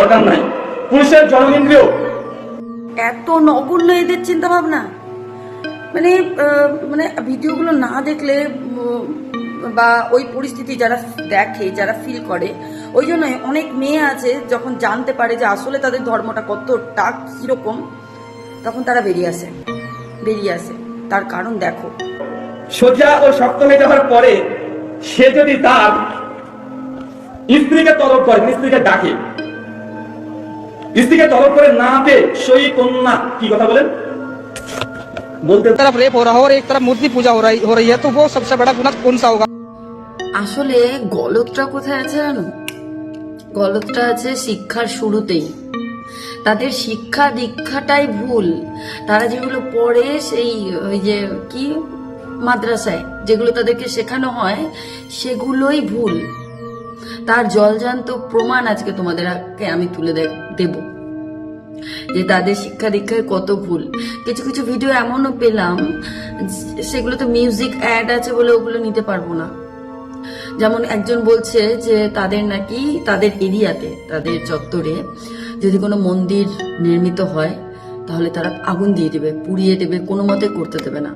দরকার নাই। পুরুষের জননেন্দ্রিয় এত নগণ্য এদের চিন্তা ভাবনা মানে মানে ভিডিওগুলো না দেখলে বা ওই পরিস্থিতি যারা দেখে যারা ফিল করে ওই জন্য অনেক মেয়ে আছে যখন জানতে পারে যে আসলে তাদের ধর্মটা কতটা কীরকম তখন তারা বেরিয়ে আসে। বেরিয়ে আসে। তার কারণ দেখো। সোজা ও শক্ত হয়ে যাওয়ার পরে সে যদি তার স্ত্রীকে তলব করে স্ত্রীকে ডাকে স্ত্রীকে তলব করে না পেয়ে সই কন্যা কি কথা বলেন বলতে एक तरफ रेप हो रहा है और एक तरफ मूर्ति पूजा हो रही हो रही है तो वो सबसे बड़ा गुना कौन सा होगा আসলে গলতটা কোথায় আছে জানো গলতটা আছে শিক্ষার শুরুতেই তাদের শিক্ষা দীক্ষাটাই ভুল তারা যেগুলো পড়ে সেই ওই যে কি মাদ্রাসায় যেগুলো তাদেরকে শেখানো হয় সেগুলোই ভুল তার জলজান্ত প্রমাণ আজকে তোমাদেরকে আমি তুলে দেব। যে তাদের শিক্ষা দীক্ষায় কত ভুল। কিছু কিছু ভিডিও এমনও পেলাম সেগুলো তো মিউজিক অ্যাড আছে বলে ওগুলো নিতে পারব না। যেমন একজন বলছে যে তাদের নাকি, তাদের এরিয়াতে, তাদের চত্বরে যদি কোনো মন্দির নির্মিত হয়, তাহলে তারা আগুন দিয়ে দেবে, পুড়িয়ে দেবে, কোনো মতে করতে দেবে না।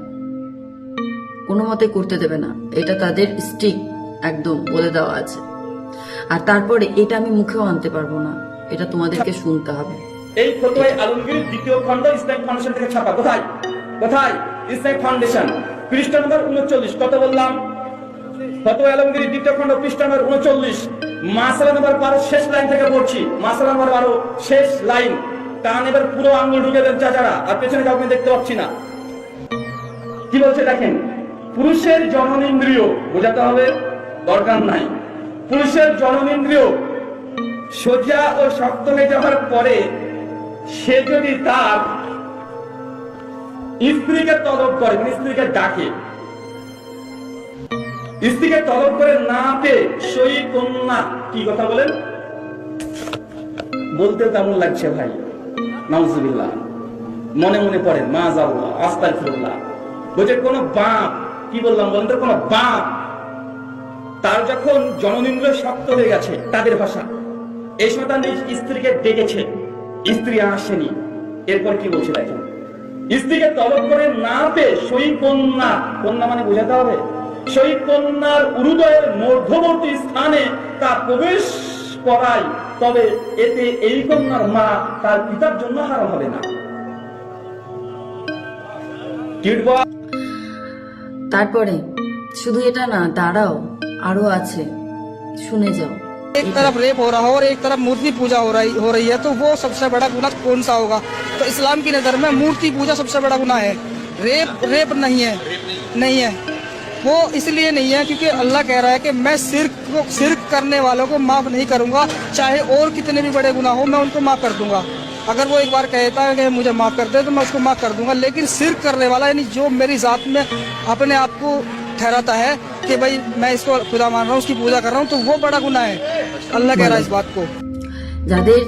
কোনো মতে করতে দেবে না। এটা তাদের স্ট্রিক একদম বলে দেওয়া আছে। আর তারপরে এটা আমি মুখেও আনতে পারব না। এটা তোমাদেরকে শুনতে হবে। এই ফটোয় আলমগীর দ্বিতীয় খণ্ড ইসলামিক ফাউন্ডেশন থেকে ছাপা। কোথায়? কোথায়? Islamic foundation. পৃষ্ঠ নম্বর উনচল্লিশ। কত বললাম? ফটোয় আলমগীর দ্বিতীয় খণ্ড, পৃষ্ঠ নম্বর উনচল্লিশ। মাসালা নম্বর বারো শেষ লাইন থেকে পড়ছি। মাসালা নম্বর বারো, শেষ লাইন। কান এবার পুরো আঙ্গুল ঢুকে দেন চাচারা। আর পেছনে কাউকে দেখতে পাচ্ছি না। কি বলছে দেখেন? পুরুষের জননেন্দ্রিয় বোঝাতে হবে, দরকার নাই। পুরুষের জননেন্দ্রিয় সোজা ও শক্ত হয়ে যাওয়ার পরে সে যদি তার স্ত্রীকে তলব করে মানে স্ত্রীকে ডাকে, স্ত্রীকে তলব করে না পেয়ে সই কন্যা, কি কথা বলেন? বলতে কেমন লাগছে ভাই? নাউজুবিল্লাহ। মনে মনে পড়ে মা যাব আস্তায় ফিরুল্লাহ বলছে, কোন বাপ, কি বললাম বলেন তো, কোন বাপ তার যখন জননিন্দ্র শক্ত হয়ে গেছে তাদের ভাষা। এই নিজ স্ত্রীকে ডেকেছে, স্ত্রী আসেনি। এরপর কি বলছে দেখেন? স্ত্রীকে তলব করে না পেয়ে সই কন্যা কন্যা মানে বোঝাতে হবে, সই কন্যার উরুদয়ের মধ্যবর্তী স্থানে তা প্রবেশ করায় তবে এতে এই কন্যার মা তার পিতার জন্য হারাম হবে না। তারপরে, শুধু এটা না, দাঁড়াও। আরো আছে শুনে যাও एक तरफ रेप हो रहा है और एक तरफ मूर्ति पूजा हो रही हो रही है तो वो सबसे बड़ा गुना कौन सा होगा तो इस्लाम की नज़र में मूर्ति पूजा सबसे बड़ा गुना है रेप रेप नहीं है नहीं है वो इसलिए नहीं है क्योंकि अल्लाह कह रहा है कि मैं सिर्क को सिर्क करने वालों को माफ़ नहीं करूंगा चाहे और कितने भी बड़े गुनाह हो मैं उनको माफ़ कर दूंगा अगर वो एक बार कहता है कि मुझे माफ़ कर दे तो मैं उसको माफ़ कर दूंगा लेकिन सिर्क करने वाला यानी जो मेरी ज़ात में अपने आप को ठहराता है कि भाई मैं इसको खुदा मान रहा हूँ उसकी पूजा कर रहा हूँ तो वो बड़ा गुनाह है अल्लाह कह रहा है इस बात को যাদের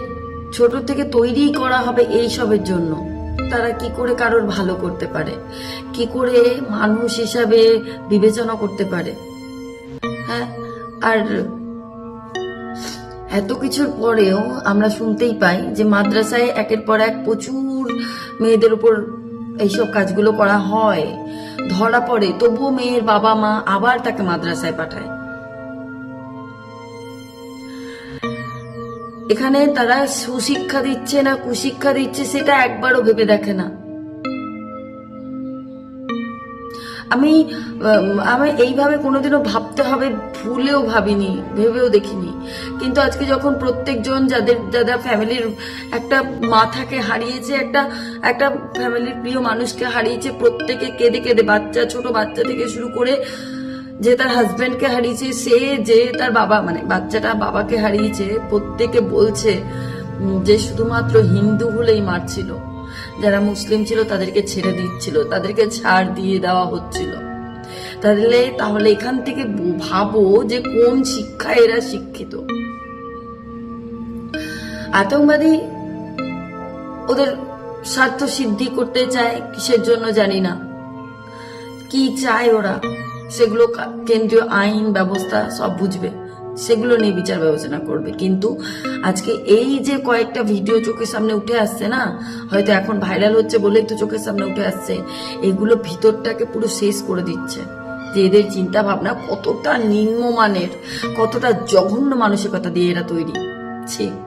ছোট থেকে তৈরি করা হবে এই সবের জন্য তারা কি করে কারোর ভালো করতে পারে কি করে মানুষ হিসাবে বিবেচনা করতে পারে হ্যাঁ আর এত কিছুর পরেও আমরা শুনতেই পাই যে মাদ্রাসায় একের পর এক প্রচুর মেয়েদের উপর এইসব কাজগুলো করা হয় ধরা পড়ে, তবুও মেয়ের বাবা মা আবার তাকে মাদ্রাসায় পাঠায়। এখানে তারা সুশিক্ষা দিচ্ছে না, কুশিক্ষা দিচ্ছে, সেটা একবারও ভেবে দেখে না। আমি আমি এইভাবে কোনোদিনও ভাবতে হবে, ভুলেও ভাবিনি, ভেবেও দেখিনি। কিন্তু আজকে যখন প্রত্যেকজন যাদের যাদের ফ্যামিলির একটা মাথাকে হারিয়েছে, একটা একটা ফ্যামিলির প্রিয় মানুষকে হারিয়েছে প্রত্যেকে কেঁদে কেঁদে, বাচ্চা, ছোট বাচ্চা থেকে শুরু করে যে তার হাজব্যান্ডকে হারিয়েছে, সে যে তার বাবা মানে বাচ্চাটা বাবাকে হারিয়েছে, প্রত্যেকে বলছে যে শুধুমাত্র হিন্দু হলেই মারছিল। যারা মুসলিম ছিল তাদেরকে ছেড়ে দিচ্ছিল, তাদেরকে ছাড় দিয়ে দেওয়া হচ্ছিল। তাহলে তাহলে এখান থেকে ভাবো যে কোন শিক্ষায় এরা শিক্ষিত। আতঙ্কবাদী ওদের স্বার্থ সিদ্ধি করতে চায় কিসের জন্য জানি না। কি চায় ওরা? সেগুলো কেন্দ্রীয় আইন ব্যবস্থা সব বুঝবে। সেগুলো নিয়ে বিচার বিবেচনা করবে। কিন্তু আজকে এই যে কয়েকটা ভিডিও চোখের সামনে উঠে আসছে না, হয়তো এখন ভাইরাল হচ্ছে বলেই তো চোখের সামনে উঠে আসছে। এগুলো ভিতরটাকে পুরো শেষ করে দিচ্ছে। যে এদের চিন্তা ভাবনা কতটা নিম্নমানের কতটা জঘন্য মানসিকতা দিয়ে এরা তৈরি। ছে।